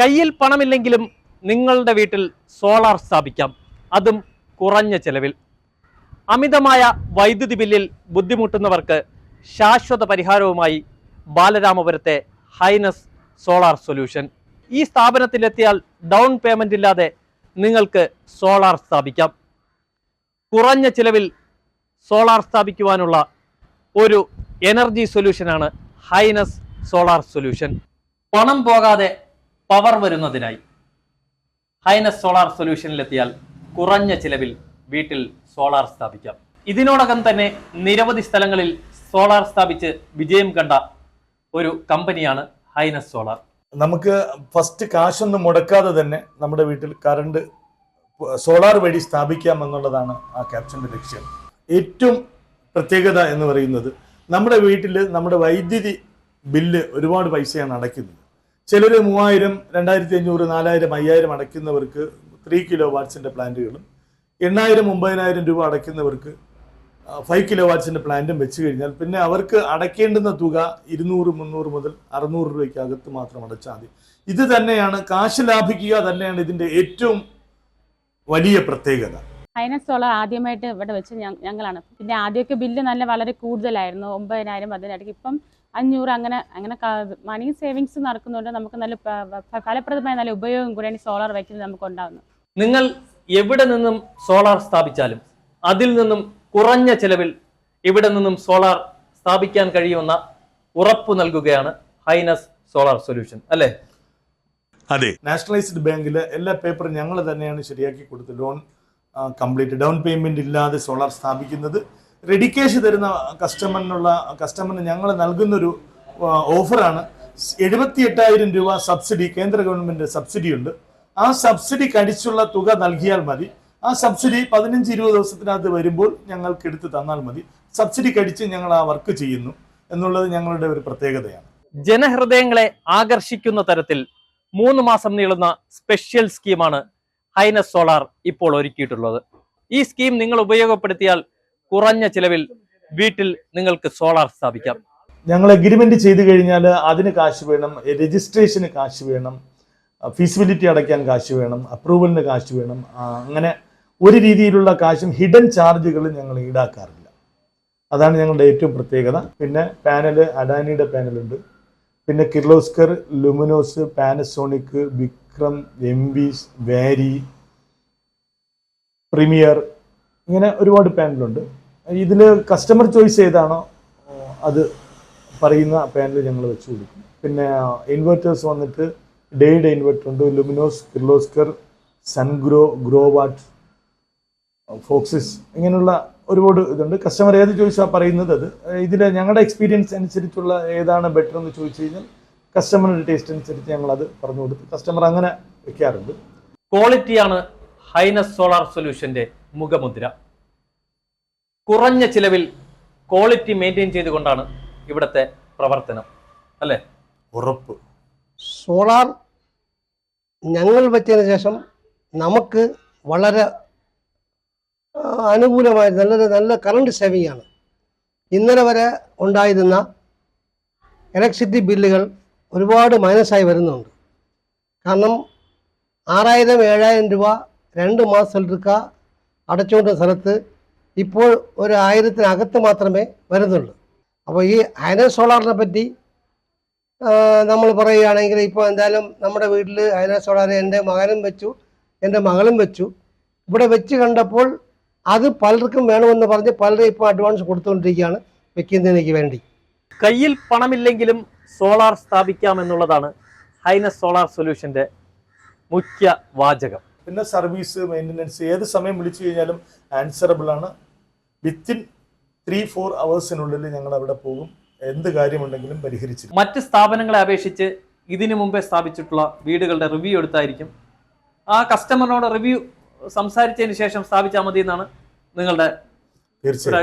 കയ്യിൽ പണമില്ലെങ്കിലും നിങ്ങളുടെ വീട്ടിൽ സോളാർ സ്ഥാപിക്കാം. അതും കുറഞ്ഞ ചെലവിൽ. അമിതമായ വൈദ്യുതി ബില്ലിൽ ബുദ്ധിമുട്ടുന്നവർക്ക് ശാശ്വത പരിഹാരവുമായി ബാലരാമപുരത്തെ ഹൈനസ് സോളാർ സൊല്യൂഷൻ. ഈ സ്ഥാപനത്തിലെത്തിയാൽ ഡൗൺ പേയ്മെന്റ് ഇല്ലാതെ നിങ്ങൾക്ക് സോളാർ സ്ഥാപിക്കാം. കുറഞ്ഞ ചിലവിൽ സോളാർ സ്ഥാപിക്കുവാനുള്ള ഒരു എനർജി സൊല്യൂഷനാണ് ഹൈനസ് സോളാർ സൊല്യൂഷൻ. പണം പോകാതെ പവർ വരുന്നതിനായി ഹൈനസ് സോളാർ സൊല്യൂഷനിലെത്തിയാൽ കുറഞ്ഞ ചിലവിൽ വീട്ടിൽ സോളാർ സ്ഥാപിക്കാം. ഇതിനോടകം തന്നെ നിരവധി സ്ഥലങ്ങളിൽ സോളാർ സ്ഥാപിച്ച് വിജയം കണ്ട ഒരു കമ്പനിയാണ് ഹൈനസ് സോളാർ. നമുക്ക് ഫസ്റ്റ് കാശൊന്നും മുടക്കാതെ തന്നെ നമ്മുടെ വീട്ടിൽ കറണ്ട് സോളാർ വഴി സ്ഥാപിക്കാം എന്നുള്ളതാണ് ആ ക്യാപ്ഷന്റെ ലക്ഷ്യം. ഏറ്റവും പ്രത്യേകത എന്ന് പറയുന്നത് നമ്മുടെ വീട്ടിൽ നമ്മുടെ വൈദ്യുതി ബില്ല് ഒരുപാട് പൈസയാണ് അടയ്ക്കുന്നത്. ചിലർ മൂവായിരം രണ്ടായിരത്തി അഞ്ഞൂറ് നാലായിരം അയ്യായിരം അടയ്ക്കുന്നവർക്ക് ത്രീ കിലോ വാട്ട്സിന്റെ പ്ലാന്റുകളും എണ്ണായിരം ഒമ്പതിനായിരം രൂപ അടയ്ക്കുന്നവർക്ക് ഫൈവ് കിലോ വാട്ട്സിന്റെ പ്ലാന്റും വെച്ച് കഴിഞ്ഞാൽ പിന്നെ അവർക്ക് അടയ്ക്കേണ്ടുന്ന തുക ഇരുന്നൂറ് മുന്നൂറ് മുതൽ അറുന്നൂറ് രൂപയ്ക്ക് അകത്ത് മാത്രം അടച്ചാൽ മതി. ഇത് തന്നെയാണ് കാശ് ലാഭിക്കുക തന്നെയാണ് ഇതിന്റെ ഏറ്റവും വലിയ പ്രത്യേകത. ഹൈനസ് സോളാർ ആദ്യമായിട്ട് ഇവിടെ വെച്ച് ഞങ്ങളാണ്. പിന്നെ ആദ്യമൊക്കെ ബില്ല് നല്ല വളരെ കൂടുതലായിരുന്നു. ഒമ്പതിനായിരം അതിനിടയ്ക്ക് ഇപ്പം അഞ്ഞൂറ് അങ്ങനെ അങ്ങനെ മണി സേവിങ്സ് നടക്കുന്നുണ്ട് നമുക്ക് നല്ല ഫലപ്രദമായ നല്ല ഉപയോഗം കൂടിയാണ് സോളാർ വയ്ക്കുന്നത് നമുക്ക് ഉണ്ടാകുന്നത് നിങ്ങൾ എവിടെ നിന്നും സോളാർ സ്ഥാപിച്ചാലും അതിൽ നിന്നും കുറഞ്ഞ ചെലവിൽ ഇവിടെ നിന്നും സോളാർ സ്ഥാപിക്കാൻ കഴിയുമെന്ന ഉറപ്പ് നൽകുകയാണ് ഹൈനസ് സോളാർ സൊല്യൂഷൻ അല്ലേ? അതെ. നാഷണലൈസ്ഡ് ബാങ്കിൽ എല്ലാ പേപ്പറും ഞങ്ങൾ തന്നെയാണ് ശരിയാക്കി കൊടുത്ത് ലോൺ കംപ്ലീറ്റ് ഡൗൺ പേയ്മെന്റ് ഇല്ലാതെ സോളാർ സ്ഥാപിക്കുന്നത് റെഡി ക്യാഷ് തരുന്ന കസ്റ്റമറിനുള്ള കസ്റ്റമറിന് ഞങ്ങൾ നൽകുന്നൊരു ഓഫറാണ് എഴുപത്തി എട്ടായിരം രൂപ സബ്സിഡി കേന്ദ്ര ഗവൺമെന്റ് സബ്സിഡി ഉണ്ട്. ആ സബ്സിഡി കടിച്ചുള്ള തുക നൽകിയാൽ മതി. ആ സബ്സിഡി പതിനഞ്ച് ഇരുപത് ദിവസത്തിനകത്ത് വരുമ്പോൾ ഞങ്ങൾക്ക് എടുത്ത് തന്നാൽ മതി. സബ്സിഡി കടിച്ച് ഞങ്ങൾ ആ വർക്ക് ചെയ്യുന്നു എന്നുള്ളത് ഞങ്ങളുടെ ഒരു പ്രത്യേകതയാണ്. ജനഹൃദയങ്ങളെ ആകർഷിക്കുന്ന തരത്തിൽ മൂന്ന് മാസം നീളുന്ന സ്പെഷ്യൽ സ്കീമാണ് ഹൈനസ് സോളാർ ഇപ്പോൾ ഒരുക്കിയിട്ടുള്ളത്. ഈ സ്കീം നിങ്ങൾ ഉപയോഗപ്പെടുത്തിയാൽ കുറഞ്ഞ ചിലവിൽ വീട്ടിൽ നിങ്ങൾക്ക് സോളാർ സ്ഥാപിക്കാം. ഞങ്ങൾ എഗ്രിമെന്റ് ചെയ്തു കഴിഞ്ഞാൽ അതിന് കാശ് വേണം രജിസ്ട്രേഷന് കാശ് വേണം ഫീസിബിലിറ്റി അടയ്ക്കാൻ കാശ് വേണം അപ്രൂവലിന് കാശ് വേണം. അങ്ങനെ ഒരു രീതിയിലുള്ള കാശും ഹിഡൻ ചാർജുകൾ ഞങ്ങൾ ഈടാക്കാറില്ല. അതാണ് ഞങ്ങളുടെ ഏറ്റവും പ്രത്യേകത. പിന്നെ പാനൽ അഡാനിയുടെ പാനലുണ്ട് പിന്നെ Kirloskar Luminous Panasonic Vikram M വിസ് വാരി പ്രീമിയർ ഇങ്ങനെ ഒരുപാട് പാനലുണ്ട് ഇതിൽ കസ്റ്റമർ ചോയ്സ് ഏതാണോ അത് പറയുന്ന പാനൽ ഞങ്ങൾ വെച്ച് കൊടുക്കും. പിന്നെ ഇൻവെർട്ടേഴ്സ് വന്നിട്ട് ഡേയുടെ ഇൻവെർട്ടർ ഉണ്ട്. ലുമിനോസ് കിർലോസ്കർ സൺഗ്രോ ഗ്രോവാട്ട് ഫോക്സിസ് ഇങ്ങനെയുള്ള ഒരുപാട് ഇതുണ്ട്. കസ്റ്റമർ ഏത് ചോയ്സാണ് പറയുന്നത് അത്. ഇതിൽ ഞങ്ങളുടെ എക്സ്പീരിയൻസ് അനുസരിച്ചുള്ള ഏതാണ് ബെറ്റർ എന്ന് ചോദിച്ചു കഴിഞ്ഞാൽ കസ്റ്റമറിന്റെ ടേസ്റ്റ് അനുസരിച്ച് ഞങ്ങൾ അത് പറഞ്ഞു കൊടുത്ത് കസ്റ്റമർ അങ്ങനെ വെക്കാറുണ്ട്. ക്വാളിറ്റിയാണ് ഹൈനസ് സോളാർ സൊല്യൂഷന്റെ മുഖമുദ്ര. കുറഞ്ഞ ചിലവിൽ ക്വാളിറ്റി മെയിന്റെയിൻ ചെയ്തുകൊണ്ടാണ് ഇവിടുത്തെ പ്രവർത്തനം. അല്ലേ? ഉറപ്പ്. സോളാർ ഞങ്ങൾ വെച്ചതിന് ശേഷം നമുക്ക് വളരെ അനുകൂലമായ നല്ലൊരു നല്ല കറണ്ട് സേവിംഗ് ആണ്. ഇന്നലെ വരെ ഉണ്ടായിരുന്ന ഇലക്ട്രിസിറ്റി ബില്ലുകൾ ഒരുപാട് മൈനസായി വരുന്നുണ്ട്. കാരണം ആറായിരം ഏഴായിരം രൂപ രണ്ട് മാസം എടുക്കുക അടച്ചുകൊണ്ട സ്ഥലത്ത് ഇപ്പോൾ ഒരു ആയിരത്തിനകത്ത് മാത്രമേ വരുന്നുള്ളൂ. അപ്പോൾ ഈ ഹൈന സോളാറിനെ പറ്റി നമ്മൾ പറയുകയാണെങ്കിൽ ഇപ്പോൾ എന്തായാലും നമ്മുടെ വീട്ടിൽ അയന സോളാർ എന്റെ മകനും വെച്ചു എന്റെ മകളും വെച്ചു. ഇവിടെ വെച്ച് കണ്ടപ്പോൾ അത് പലർക്കും വേണമെന്ന് പറഞ്ഞ് പലരും ഇപ്പോൾ അഡ്വാൻസ് കൊടുത്തുകൊണ്ടിരിക്കുകയാണ് വെക്കുന്നതിനേക്ക് വേണ്ടി. കയ്യിൽ പണമില്ലെങ്കിലും സോളാർ സ്ഥാപിക്കാമെന്നുള്ളതാണ് ഹൈനസ് സോളാർ സൊല്യൂഷന്റെ മുഖ്യ വാചകം. പിന്നെ സർവീസ് മെയിന്റനൻസ് ഏത് സമയം വിളിച്ചു കഴിഞ്ഞാലും ആൻസറബിൾ ആണ്. വിത്തിൻ ത്രീ ഫോർ അവേഴ്സിനുള്ളിൽ ഞങ്ങൾ അവിടെ പോകും. എന്ത് കാര്യമുണ്ടെങ്കിലും പരിഹരിച്ചു. മറ്റ് സ്ഥാപനങ്ങളെ അപേക്ഷിച്ച് ഇതിനു മുമ്പേ സ്ഥാപിച്ചിട്ടുള്ള വീടുകളുടെ റിവ്യൂ എടുത്തായിരിക്കും. ആ കസ്റ്റമറിനോട് റിവ്യൂ സംസാരിച്ചതിന് ശേഷം സ്ഥാപിച്ചാൽ മതി എന്നാണ് നിങ്ങളുടെ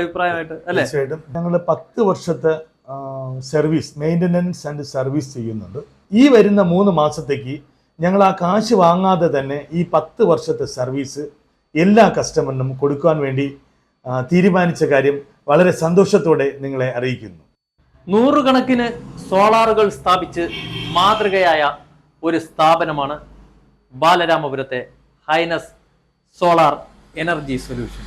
അഭിപ്രായമായിട്ട് അല്ലേ? തീർച്ചയായിട്ടും. ഞങ്ങൾ പത്ത് വർഷത്തെ സർവീസ് മെയിന്റനൻസ് ആൻഡ് സർവീസ് ചെയ്യുന്നുണ്ട്. ഈ വരുന്ന മൂന്ന് മാസത്തേക്ക് ഞങ്ങൾ ആ കാശ് വാങ്ങാതെ തന്നെ ഈ പത്ത് വർഷത്തെ സർവീസ് എല്ലാ കസ്റ്റമറിനും കൊടുക്കാൻ വേണ്ടി തീരുമാനിച്ച കാര്യം വളരെ സന്തോഷത്തോടെ നിങ്ങളെ അറിയിക്കുന്നു. നൂറുകണക്കിന് സോളാറുകൾ സ്ഥാപിച്ച് മാതൃകയായ ഒരു സ്ഥാപനമാണ് ബാലരാമപുരത്തെ ഹൈനസ് സോളാർ എനർജി സൊല്യൂഷൻ.